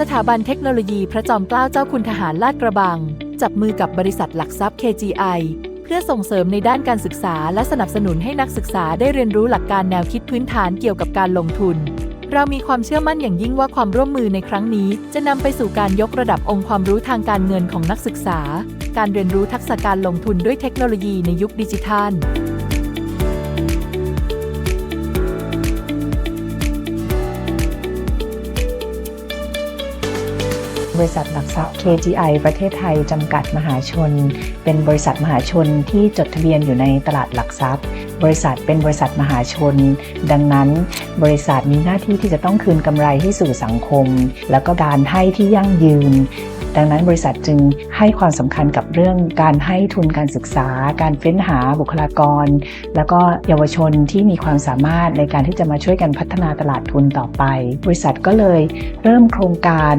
สถาบันเทคโนโลยีพระจอมเกล้าเจ้าคุณทหารลาดกระบัง จับมือกับบริษัทหลักทรัพย์ KGI เพื่อส่งเสริมในด้านการศึกษา และสนับสนุนให้นักศึกษาได้เรียนรู้หลักการแนวคิดพื้นฐานเกี่ยวกับการลงทุน เรามีความเชื่อมั่นอย่างยิ่งว่าความร่วมมือในครั้งนี้ จะนำไปสู่การยกระดับองค์ความรู้ทางการเงินของนักศึกษา การเรียนรู้ทักษะการลงทุนด้วยเทคโนโลยีในยุคดิจิทัล บริษัทหลักทรัพย์ KGI ประเทศไทย จำกัดมหาชน เป็นบริษัทมหาชนที่จดทะเบียนอยู่ในตลาดหลักทรัพย์ บริษัทเป็นบริษัทมหาชน ดังนั้น บริษัทมีหน้าที่ที่จะต้องคืนกำไรให้สู่สังคม แล้วก็การให้ที่ยั่งยืนดังนั้นบริษัทจึงให้ความสำคัญกับเรื่องการให้ทุนการศึกษา การเฟ้นหาบุคลากร แล้วก็เยาวชนที่มีความสามารถในการที่จะมาช่วยกันพัฒนาตลาดทุนต่อไป บริษัทก็เลยเริ่มโครงการ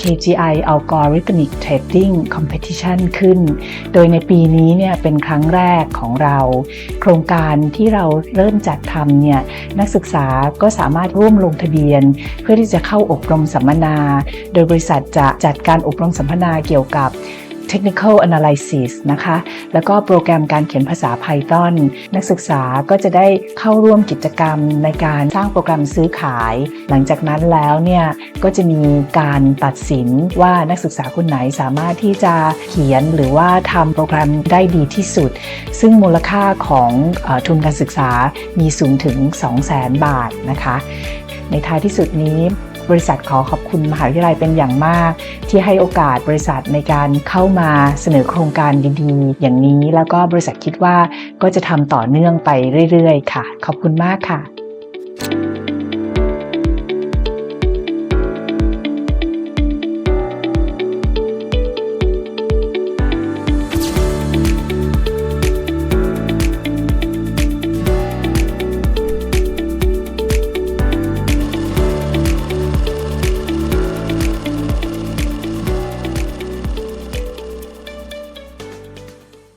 KGI Algorithmic Trading Competition ขึ้น โดยในปีนี้เนี่ยเป็นครั้งแรกของเรา โครงการที่เราเริ่มจัดทำเนี่ยนักศึกษาก็สามารถร่วมลงทะเบียน เพื่อที่จะเข้าอบรมสัมมนา โดยบริษัทจะจัดการอบรมสัมมนาเกี่ยวกับ Technical Analysis นะคะ แล้วก็โปรแกรมการเขียนภาษา Python นักศึกษาก็จะได้เข้าร่วมกิจกรรมในการสร้างโปรแกรมซื้อขาย หลังจากนั้นแล้วเนี่ยก็จะมีการตัดสินว่านักศึกษาคนไหนสามารถที่จะเขียนหรือว่าทำโปรแกรมได้ดีที่สุด ซึ่งมูลค่าของอทุนการศึกษามีสูงถึง 200,000 บาทนะคะ ในท้ายที่สุดนี้ บริษัทขอขอบคุณมหาวิทยาลัยเป็นอย่างมาก ที่ให้โอกาสบริษัทในการเข้ามาเสนอโครงการดีๆ อย่างนี้ แล้วก็บริษัทคิดว่าก็จะทำต่อเนื่องไปเรื่อยๆ ค่ะ ขอบคุณมากค่ะ